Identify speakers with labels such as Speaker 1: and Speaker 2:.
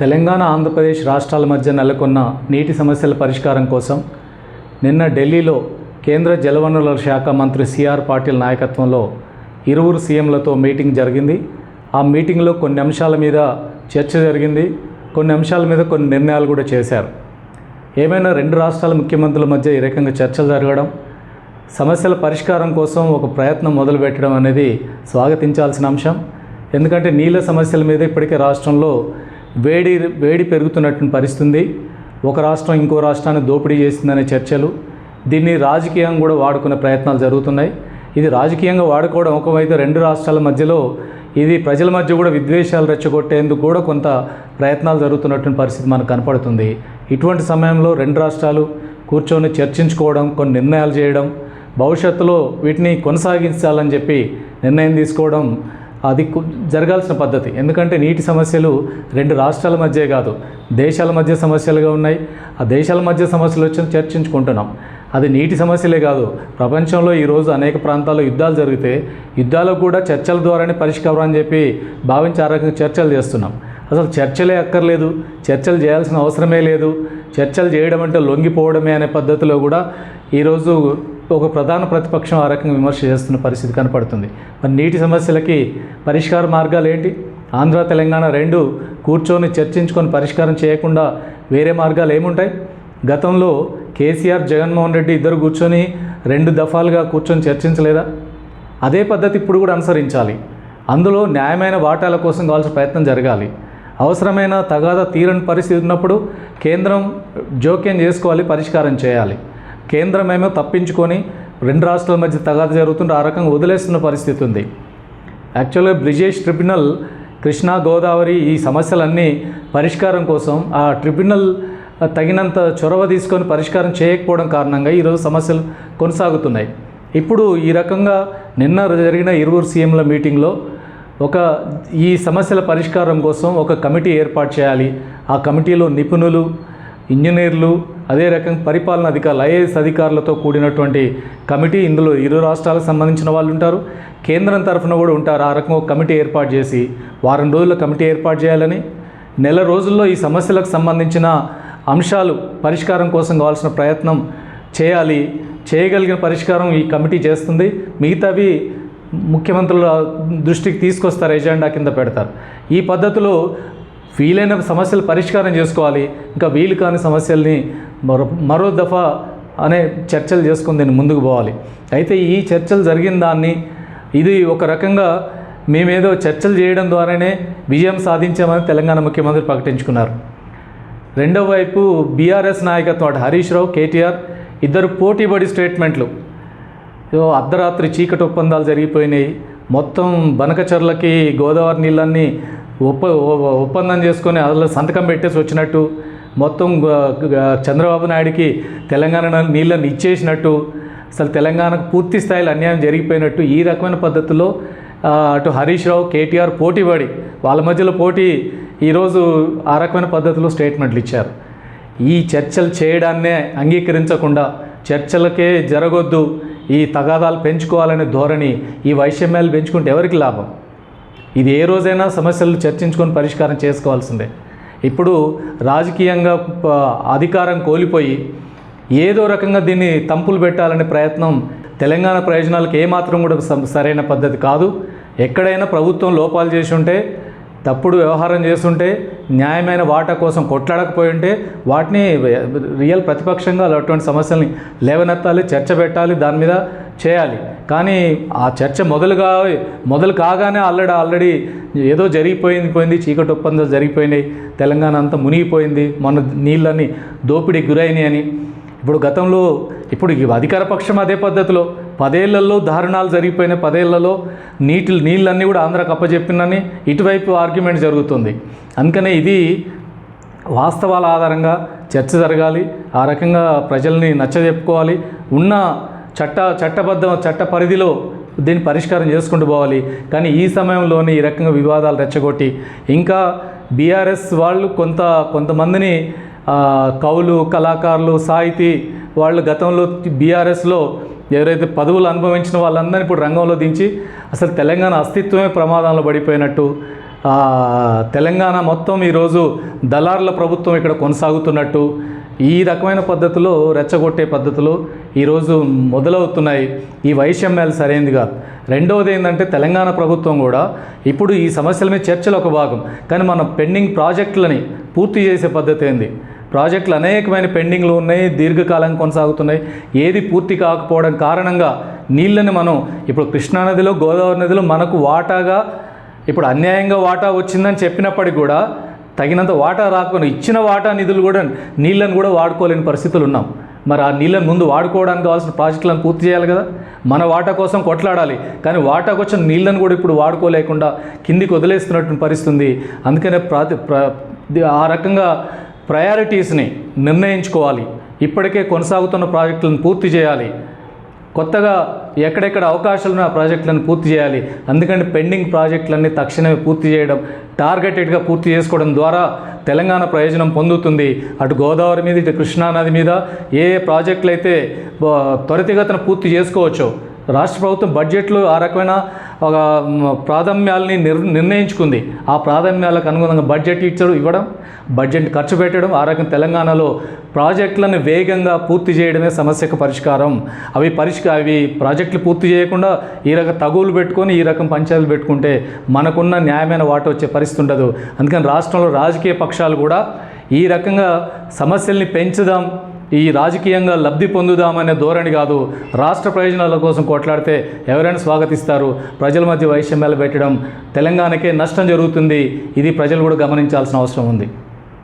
Speaker 1: తెలంగాణ ఆంధ్రప్రదేశ్ రాష్ట్రాల మధ్య నెలకొన్న నీటి సమస్యల పరిష్కారం కోసం నిన్న ఢిల్లీలో కేంద్ర జలవనరుల శాఖ మంత్రి సిఆర్ పాటిల్ నాయకత్వంలో ఇరువురు సీఎంలతో మీటింగ్ జరిగింది. ఆ మీటింగ్లో కొన్ని అంశాల మీద చర్చ జరిగింది. కొన్ని అంశాల మీద కొన్ని నిర్ణయాలు కూడా చేశారు. ఏమైనా రెండు రాష్ట్రాల ముఖ్యమంత్రుల మధ్య ఈ రకంగా చర్చలు జరగడం సమస్యల పరిష్కారం కోసం ఒక ప్రయత్నం మొదలుపెట్టడం అనేది స్వాగతించాల్సిన అంశం. ఎందుకంటే నీళ్ళ సమస్యల మీద ఇప్పటికే రాష్ట్రంలో వేడి వేడి పెరుగుతున్నట్టు పరిస్థితుంది. ఒక రాష్ట్రం ఇంకో రాష్ట్రాన్ని దోపిడీ చేసిందనే చర్చలు. దీన్ని రాజకీయంగా కూడా వాడుకునే ప్రయత్నాలు జరుగుతున్నాయి. ఇది రాజకీయంగా వాడుకోవడం ఒకవైపు రెండు రాష్ట్రాల మధ్యలో ఇది ప్రజల మధ్య కూడా విద్వేషాలు రెచ్చగొట్టేందుకు కూడా కొంత ప్రయత్నాలు జరుగుతున్నటువంటి పరిస్థితి మనకు కనపడుతుంది. ఇటువంటి సమయంలో రెండు రాష్ట్రాలు కూర్చొని చర్చించుకోవడం కొన్ని నిర్ణయాలు చేయడం భవిష్యత్తులో వీటిని కొనసాగించాలని చెప్పి నిర్ణయం తీసుకోవడం అది జరగాల్సిన పద్ధతి. ఎందుకంటే నీటి సమస్యలు రెండు రాష్ట్రాల మధ్య కాదు దేశాల మధ్య సమస్యలుగా ఉన్నాయి. ఆ దేశాల మధ్య సమస్యలు వచ్చి చర్చించుకుంటున్నాం. అది నీటి సమస్యలే కాదు ప్రపంచంలో ఈరోజు అనేక ప్రాంతాల్లో యుద్ధాలు జరిగితే యుద్ధాలకు కూడా చర్చల ద్వారానే పరిష్కారం అని చెప్పి భావించి ఆ రకంగా చర్చలు చేస్తున్నాం. అసలు చర్చలే అక్కర్లేదు చర్చలు చేయాల్సిన అవసరమే లేదు. చర్చలు చేయడం అంటే లొంగిపోవడమే అనే పద్ధతిలో కూడా ఈరోజు ఒక ప్రధాన ప్రతిపక్షం ఆ రకంగా విమర్శ చేస్తున్న పరిస్థితి కనపడుతుంది. మరి నీటి సమస్యలకి పరిష్కార మార్గాలు ఏంటి? ఆంధ్ర తెలంగాణ రెండు కూర్చొని చర్చించుకొని పరిష్కారం చేయకుండా వేరే మార్గాలు ఏముంటాయి? గతంలో కేసీఆర్ జగన్మోహన్ రెడ్డి ఇద్దరు కూర్చొని రెండు దఫాలుగా కూర్చొని చర్చించలేదా? అదే పద్ధతి ఇప్పుడు కూడా అనుసరించాలి. అందులో న్యాయమైన వాటాల కోసం కావాల్సిన ప్రయత్నం జరగాలి. అవసరమైన తగాదా తీరని పరిస్థితి ఉన్నప్పుడు కేంద్రం జోక్యం చేసుకోవాలి పరిష్కారం చేయాలి. కేంద్రం ఏమో తప్పించుకొని రెండు రాష్ట్రాల మధ్య తగాదా జరుగుతుంటే ఆ రకంగా వదిలేస్తున్న పరిస్థితి ఉంది. యాక్చువల్గా బ్రిజేష్ ట్రిబ్యునల్ కృష్ణా గోదావరి ఈ సమస్యలన్నీ పరిష్కారం కోసం ఆ ట్రిబ్యునల్ తగినంత చొరవ తీసుకొని పరిష్కారం చేయకపోవడం కారణంగా ఈరోజు సమస్యలు కొనసాగుతున్నాయి. ఇప్పుడు ఈ రకంగా నిన్న జరిగిన ఇరువురు సీఎంల మీటింగ్లో ఒక ఈ సమస్యల పరిష్కారం కోసం ఒక కమిటీ ఏర్పాటు చేయాలి. ఆ కమిటీలో నిపుణులు ఇంజనీర్లు అదే రకంగా పరిపాలన అధికారులు ఐఏఎస్ అధికారులతో కూడినటువంటి కమిటీ ఇందులో ఇరు రాష్ట్రాలకు సంబంధించిన వాళ్ళు ఉంటారు. కేంద్రం తరఫున కూడా ఉంటారు. ఆ రకంగా ఒక కమిటీ ఏర్పాటు చేసి వారం రోజుల కమిటీ ఏర్పాటు చేయాలని. నెల రోజుల్లో ఈ సమస్యలకు సంబంధించిన అంశాలు పరిష్కారం కోసం కావాల్సిన ప్రయత్నం చేయాలి. చేయగలిగిన పరిష్కారం ఈ కమిటీ చేస్తుంది. మిగతావి ముఖ్యమంత్రుల దృష్టికి తీసుకొస్తారు ఎజెండా కింద పెడతారు. ఈ పద్ధతిలో వీలైన సమస్యలు పరిష్కారం చేసుకోవాలి. ఇంకా వీలు కాని సమస్యల్ని మరో మరో దఫా అనే చర్చలు చేసుకుని దీన్ని ముందుకు పోవాలి. అయితే ఈ చర్చలు జరిగిన దాన్ని ఇది ఒక రకంగా మేమేదో చర్చలు చేయడం ద్వారానే విజయం సాధించామని తెలంగాణ ముఖ్యమంత్రి ప్రకటించుకున్నారు. రెండవ వైపు బీఆర్ఎస్ నాయకత్వం అటు హరీష్ రావు కేటీఆర్ ఇద్దరు పోటీపడి స్టేట్మెంట్లు. అర్ధరాత్రి చీకటి ఒప్పందాలు జరిగిపోయినాయి. మొత్తం బనకచర్లకి గోదావరి నీళ్ళన్నీ ఒప్ప ఒ- ఒప్పందం చేసుకొని అందులో సంతకం పెట్టేసి వచ్చినట్టు మొత్తం చంద్రబాబు నాయుడికి తెలంగాణ నీళ్ళని ఇచ్చేసినట్టు అసలు తెలంగాణకు పూర్తి స్థాయిలో అన్యాయం జరిగిపోయినట్టు ఈ రకమైన పద్ధతిలో అటు హరీష్ రావు కేటీఆర్ పోటీపడి వాళ్ళ మధ్యలో పోటీ ఈరోజు ఆ రకమైన పద్ధతిలో స్టేట్మెంట్లు ఇచ్చారు. ఈ చర్చలు చేయడాన్నే అంగీకరించకుండా చర్చలకే జరగొద్దు ఈ తగాదాలు పెంచుకోవాలనే ధోరణి ఈ వైషమ్యాలు పెంచుకుంటే ఎవరికి లాభం? ఇది ఏ రోజైనా సమస్యలు చర్చించుకొని పరిష్కారం చేసుకోవాల్సిందే. ఇప్పుడు రాజకీయంగా అధికారం కోల్పోయి ఏదో రకంగా దీన్ని తంపులు పెట్టాలనే ప్రయత్నం తెలంగాణ ప్రయోజనాలకు ఏమాత్రం కూడా స- సరైన పద్ధతి కాదు. ఎక్కడైనా ప్రభుత్వం లోపాలు చేసి ఉంటే తప్పుడు వ్యవహారం చేస్తుంటే న్యాయమైన వాటా కోసం కొట్లాడకపోయి ఉంటే వాటిని రియల్ ప్రతిపక్షంగా అటువంటి సమస్యల్ని లేవనెత్తాలి చర్చ పెట్టాలి దాని మీద చేయాలి. కానీ ఆ చర్చ మొదలుగా మొదలు కాగానే ఆల్రెడీ ఆల్రెడీ ఏదో జరిగిపోయింది పోయింది చీకటి ఒప్పందాలు జరిగిపోయినాయి తెలంగాణ అంతా మునిగిపోయింది మన నీళ్ళని దోపిడీకి గురైనాయి అని. ఇప్పుడు గతంలో ఇప్పుడు ఈ అధికార పక్షం అదే పద్ధతిలో పదేళ్ళలో దారుణాలు జరిగిపోయిన పదేళ్ళలో నీటి నీళ్ళన్నీ కూడా ఆంధ్ర అప్పచెప్పినని ఇటువైపు ఆర్గ్యుమెంట్ జరుగుతుంది. అందుకనే ఇది వాస్తవాల ఆధారంగా చర్చ జరగాలి ఆ రకంగా ప్రజల్ని నచ్చజెప్పుకోవాలి. ఉన్న చట్ట చట్టబద్ధ చట్ట పరిధిలో దీన్ని పరిష్కారం చేసుకుంటూ పోవాలి. కానీ ఈ సమయంలోనే ఈ రకంగా వివాదాలు రెచ్చగొట్టి ఇంకా బీఆర్ఎస్ వాళ్ళు కొంత కొంతమందిని కవులు కళాకారులు సాహితీ వాళ్ళు గతంలో బీఆర్ఎస్లో ఎవరైతే పదవులు అనుభవించిన వాళ్ళందరినీ ఇప్పుడు రంగంలో దించి అసలు తెలంగాణ అస్తిత్వమే ప్రమాదంలో పడిపోయినట్టు తెలంగాణ మొత్తం ఈరోజు దళారుల ప్రభుత్వం ఇక్కడ కొనసాగుతున్నట్టు ఈ రకమైన పద్ధతిలో రెచ్చగొట్టే పద్ధతులు ఈరోజు మొదలవుతున్నాయి ఈ వైషమ్యాలు సరైనది కాదు. రెండవది ఏంటంటే తెలంగాణ ప్రభుత్వం కూడా ఇప్పుడు ఈ సమస్యల మీద చర్చలు ఒక భాగం. కానీ మన పెండింగ్ ప్రాజెక్టులని పూర్తి చేసే పద్ధతి ఏంది? ప్రాజెక్టులు అనేకమైన పెండింగ్లు ఉన్నాయి దీర్ఘకాలం కొనసాగుతున్నాయి. ఏది పూర్తి కాకపోవడం కారణంగా నీళ్ళని మనం ఇప్పుడు కృష్ణానదిలో గోదావరి నదిలో మనకు వాటాగా ఇప్పుడు అన్యాయంగా వాటా వచ్చిందని చెప్పినప్పటికీ కూడా తగినంత వాటా రాకుండా ఇచ్చిన వాటా నిధులు కూడా నీళ్ళని కూడా వాడుకోలేని పరిస్థితులు ఉన్నాం. మరి ఆ నీళ్ళని ముందు వాడుకోవడానికి కావాల్సిన ప్రాజెక్టులను పూర్తి చేయాలి కదా? మన వాటా కోసం కొట్లాడాలి. కానీ వాటాకు వచ్చిన నీళ్ళని కూడా ఇప్పుడు వాడుకోలేకుండా కిందికి వదిలేస్తున్నట్టు పరిస్థితి ఉంది అందుకనే ప్రాతి ప్ర ఆ రకంగా ప్రయారిటీస్ని నిర్ణయించుకోవాలి. ఇప్పటికే కొనసాగుతున్న ప్రాజెక్టులను పూర్తి చేయాలి. కొత్తగా ఎక్కడెక్కడ అవకాశాలు ఉన్న ప్రాజెక్టులను పూర్తి చేయాలి. అందుకని పెండింగ్ ప్రాజెక్టులన్నీ తక్షణమే పూర్తి చేయడం టార్గెటెడ్గా పూర్తి చేసుకోవడం ద్వారా తెలంగాణ ప్రయోజనం పొందుతుంది. అటు గోదావరి మీద ఇటు కృష్ణానది మీద ఏ ప్రాజెక్టులు అయితే త్వరితగతిన పూర్తి చేసుకోవచ్చో రాష్ట్ర ప్రభుత్వం బడ్జెట్లో ఆ రకమైన ఒక ప్రాథమ్యాల్ని నిర్ నిర్ణయించుకుంది. ఆ ప్రాథమ్యాలకు అనుగుణంగా బడ్జెట్ ఇచ్చడం ఇవ్వడం బడ్జెట్ ఖర్చు పెట్టడం ఆ రకం తెలంగాణలో ప్రాజెక్టులను వేగంగా పూర్తి చేయడమే సమస్యకు పరిష్కారం. అవి పరిష్క అవి ప్రాజెక్టులు పూర్తి చేయకుండా ఈ రకం తగువులు పెట్టుకొని ఈ రకం పంచాయతీలు పెట్టుకుంటే మనకున్న న్యాయమైన వాట వచ్చే పరిస్థితి ఉండదు. అందుకని రాష్ట్రంలో రాజకీయ పక్షాలు కూడా ఈ రకంగా సమస్యల్ని పెంచుదాం ఈ రాజకీయంగా లబ్ధి పొందుదామనే ధోరణి కాదు. రాష్ట్ర ప్రయోజనాల కోసం కొట్లాడితే ఎవరైనా స్వాగతిస్తారు. ప్రజల మధ్య వైషమ్యాలు పెట్టడం తెలంగాణకే నష్టం జరుగుతుంది. ఇది ప్రజలు కూడా గమనించాల్సిన అవసరం ఉంది.